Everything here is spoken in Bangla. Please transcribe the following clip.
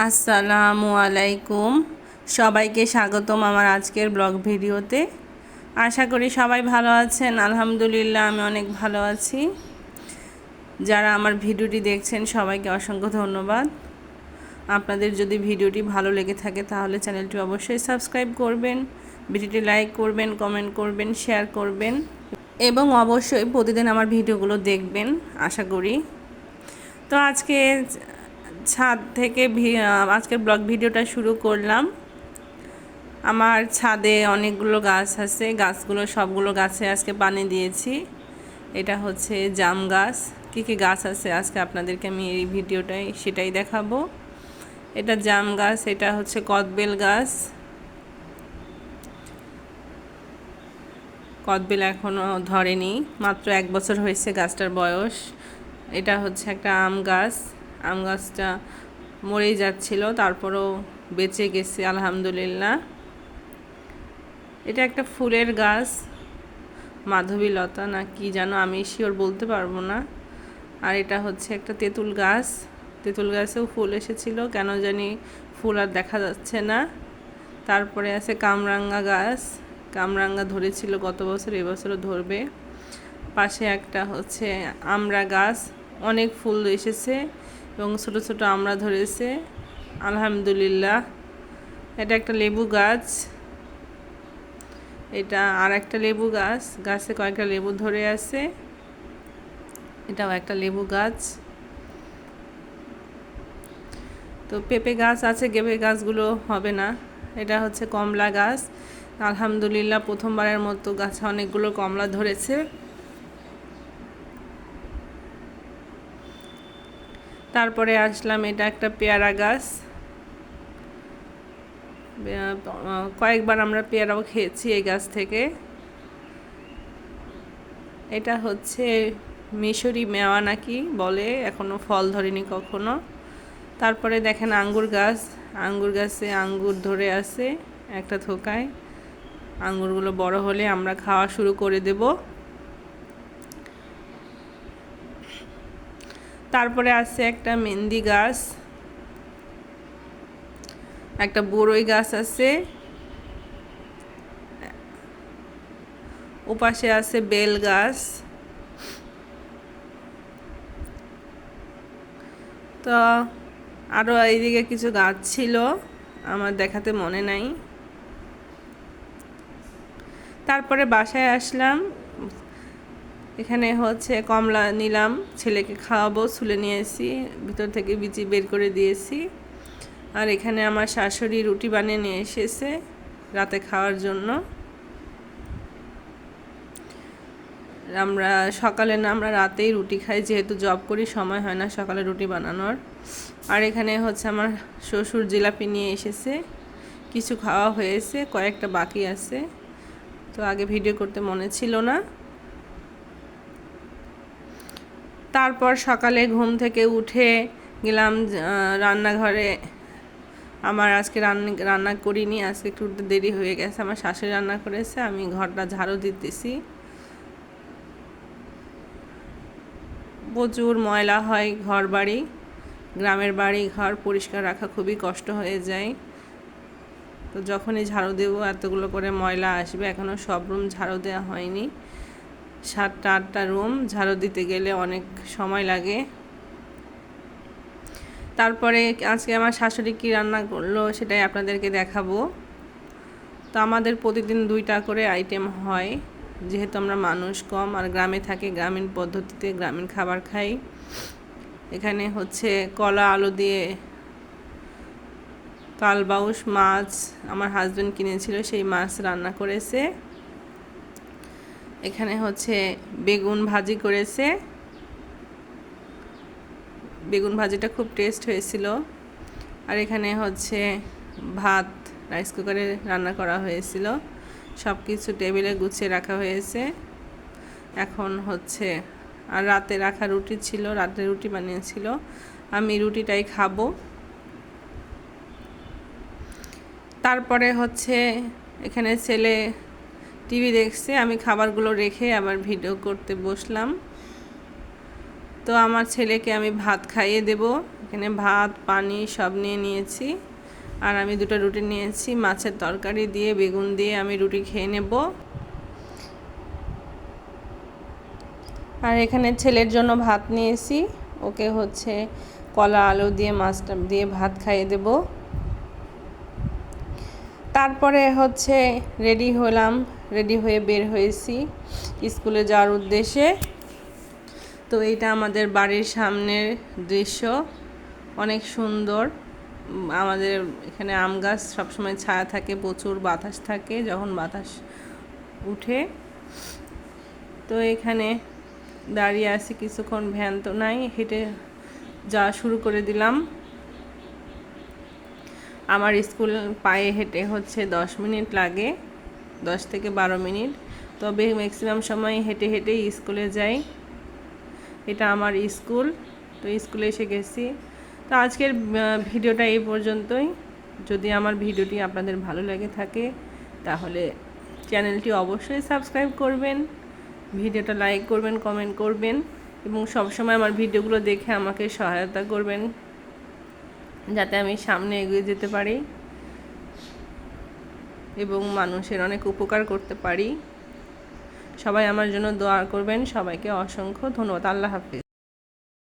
আসসালামু আলাইকুম। সবাইকে স্বাগতম আমার আজকের ব্লগ ভিডিওতে। আশা করি সবাই ভালো আছেন। আলহামদুলিল্লাহ, আমি অনেক ভালো আছি। যারা আমার ভিডিওটি দেখছেন, সবাইকে অসংখ্য ধন্যবাদ। আপনাদের যদি ভিডিওটি ভালো লেগে থাকে, তাহলে চ্যানেলটি অবশ্যই সাবস্ক্রাইব করবেন, ভিডিওটি লাইক করবেন, কমেন্ট করবেন, শেয়ার করবেন এবং অবশ্যই প্রতিদিন আমার ভিডিওগুলো দেখবেন, আশা করি। তো আজকে ছাদ থেকে আজকের ব্লগ ভিডিওটা শুরু করলাম। আমার ছাদে অনেকগুলো গাছ আছে, গাছগুলো, সবগুলো গাছে আজকে পানি দিয়েছি। এটা হচ্ছে জাম গাছ। কী কী গাছ আছে আজকে আপনাদেরকে আমি এই ভিডিওটাই সেটাই দেখাবো। এটা জাম গাছ, এটা হচ্ছে কদবেল গাছ। কদবেল এখনও ধরেনি, মাত্র এক বছর হয়েছে গাছটার বয়স। এটা হচ্ছে একটা আম গাছ। আম গাছটা মরেই যাচ্ছিল, তারপরও বেঁচে গেছে, আলহামদুলিল্লাহ। এটা একটা ফুলের গাছ, মাধবীলতা না কি জানো, আমি শিওর বলতে পারব না। আর এটা হচ্ছে একটা তেঁতুল গাছ, তেঁতুল গাছেও ফুল এসেছিল, কেন জানি ফুল আর দেখা যাচ্ছে না। তারপরে আছে কামরাঙ্গা গাছ, কামরাঙ্গা ধরেছিল গত বছর এবছরও ধরবে। পাশে একটা হচ্ছে আমরা গাছ, অনেক ফুল এসেছে। এবং ছোট ছোট আমড়া ধরেছে। আলহামদুলিল্লাহ। এটা একটা লেবু গাছ। এটা আর একটা লেবু গাছ। গাছে কয়েকটা লেবু ধরে আছে। এটাও একটা লেবু গাছ। তো পেঁপে গাছ আছে, গেপে গাছগুলো হবে না। এটা হচ্ছে কমলা গাছ। আলহামদুলিল্লাহ, প্রথমবারের মতো গাছে অনেকগুলো কমলা ধরেছে। তারপরে আসলাম, এটা একটা পেয়ারা গাছ। কয়েকবার আমরা পেয়ারাও খেয়েছি এই গাছ থেকে। এটা হচ্ছে মিশরি মেওয়া নাকি বলে এখনও ফল ধরেনি কখনো। তারপরে দেখেন আঙ্গুর গাছ, আঙ্গুর গাছে আঙ্গুর ধরে আছে একটা থোকায়। আঙ্গুরগুলো বড় হলে আমরা খাওয়া শুরু করে দেবো। তারপরে আছে একটা মেহেন্দি গাছ। একটা বড়ই গাছ আছে। ওপাশে আছে বেল গাছ। তো আরও এইদিকে কিছু গাছ ছিল, আমার দেখাতে মনে নাই। তারপরে বাসায় আসলাম। এখানে হচ্ছে কমলা নিলাম, ছেলেকে খাওয়াবো, ছুলে নিয়ে এসেছি, ভিতর থেকে বিচি বের করে দিয়েছি। আর এখানে আমার শাশুড়ি রুটি বানিয়ে নিয়ে এসেছে রাতে খাওয়ার জন্য। আমরা সকালে না, আমরা রাতেই রুটি খাই, যেহেতু জব করি, সময় হয় না সকালে রুটি বানানোর। আর এখানে হচ্ছে আমার শ্বশুর জিলাপি নিয়ে এসেছে, কিছু খাওয়া হয়েছে, কয়েকটা বাকি আছে। তো আগে ভিডিও করতে মনে ছিল না। তারপর সকালে ঘুম থেকে উঠে গেলাম রান্নাঘরে। আমার আজকে রান্না রান্না করিনি, আজকে একটু দেরি হয়ে গেছে। আমার শাশুড়ি রান্না করেছে, আমি ঘরটা ঝাড়ু দিতেছি। প্রচুর ময়লা হয় ঘর বাড়ি, গ্রামের বাড়ি, ঘর পরিষ্কার রাখা খুবই কষ্ট হয়ে যায়। তো যখনই ঝাড়ু দেবো, এতগুলো করে ময়লা আসবে। এখনও সব রুম ঝাড়ু দেওয়া হয়নি। সাতটা, আটটা রুম ঝাড়ু দিতে গেলে অনেক সময় লাগে। তারপরে আজকে আমার শাশুড়ি কী রান্না করল সেটাই আপনাদেরকে দেখাবো। তো আমাদের প্রতিদিন দুইটা করে আইটেম হয়, যেহেতু আমরা মানুষ কম আর গ্রামে থাকি, গ্রামীণ পদ্ধতিতে গ্রামীণ খাবার খাই। এখানে হচ্ছে কলা, আলু দিয়ে কালবাউস মাছ আমার হাজব্যান্ড কিনেছিল, সেই মাছ রান্না করেছে। এখানে হচ্ছে বেগুন ভাজি করেছে। বেগুন ভাজিটা খুব টেস্ট হয়েছিল। আর এখানে হচ্ছে ভাত রাইস কুকারে রান্না করা হয়েছিল। সব কিছু টেবিলে গুছিয়ে রাখা হয়েছে। এখন হচ্ছে, আর রাতে রাখা রুটি ছিল, রাতে রুটি বানিয়েছিল। আমি রুটিটাই খাব। তারপরে হচ্ছে, এখানে ছেলে টিভি দেখছে, আমি খাবারগুলো রেখে আবার ভিডিও করতে বসলাম। তো আমার ছেলেকে আমি ভাত খাইয়ে দেব। এখানে ভাত, পানি সব নিয়ে নিয়েছি। আর আমি দুটো রুটি নিয়েছি, মাছের তরকারি দিয়ে, বেগুন দিয়ে আমি রুটি খেয়ে নেব। আর এখানে ছেলের জন্য ভাত নিয়েছি। ওকে হচ্ছে কলা, আলু দিয়ে মাছটা দিয়ে ভাত খাইয়ে দেব। তারপরে হচ্ছে রেডি হলাম। রেডি হয়ে বের হয়েছি স্কুলে যাওয়ার উদ্দেশ্যে। তো এটা আমাদের বাড়ির সামনের দৃশ্য। অনেক সুন্দর। আমাদের এখানে আম গাছ সবসময় ছায়া থাকে, প্রচুর বাতাস থাকে যখন বাতাস উঠে। তো এখানে দাঁড়িয়ে আছি, কিছুক্ষণ ভ্যান তো নাই, হেঁটে যাওয়া শুরু করে দিলাম। আমার স্কুল পায়ে হেঁটে হচ্ছে দশ মিনিট লাগে। দশ থেকে বারো মিনিট। তবে ম্যাক্সিমাম সময় হেঁটে হেঁটেই স্কুলে যাই। এটা আমার স্কুল, তো স্কুলে এসে গেছি। তো আজকের ভিডিওটা এই পর্যন্তই। যদি আমার ভিডিওটি আপনাদের ভালো লেগে থাকে, তাহলে চ্যানেলটি অবশ্যই সাবস্ক্রাইব করবেন, ভিডিওটা লাইক করবেন, কমেন্ট করবেন, এবং সবসময় আমার ভিডিওগুলো দেখে আমাকে সহায়তা করবেন, যাতে আমি সামনে এগিয়ে যেতে পারি। এবং মানুষের অনেক উপকার করতে পারি। সবাই আমার জন্য দোয়া করবেন। সবাইকে অসংখ্য ধন্যবাদ। আল্লাহ হাফিজ।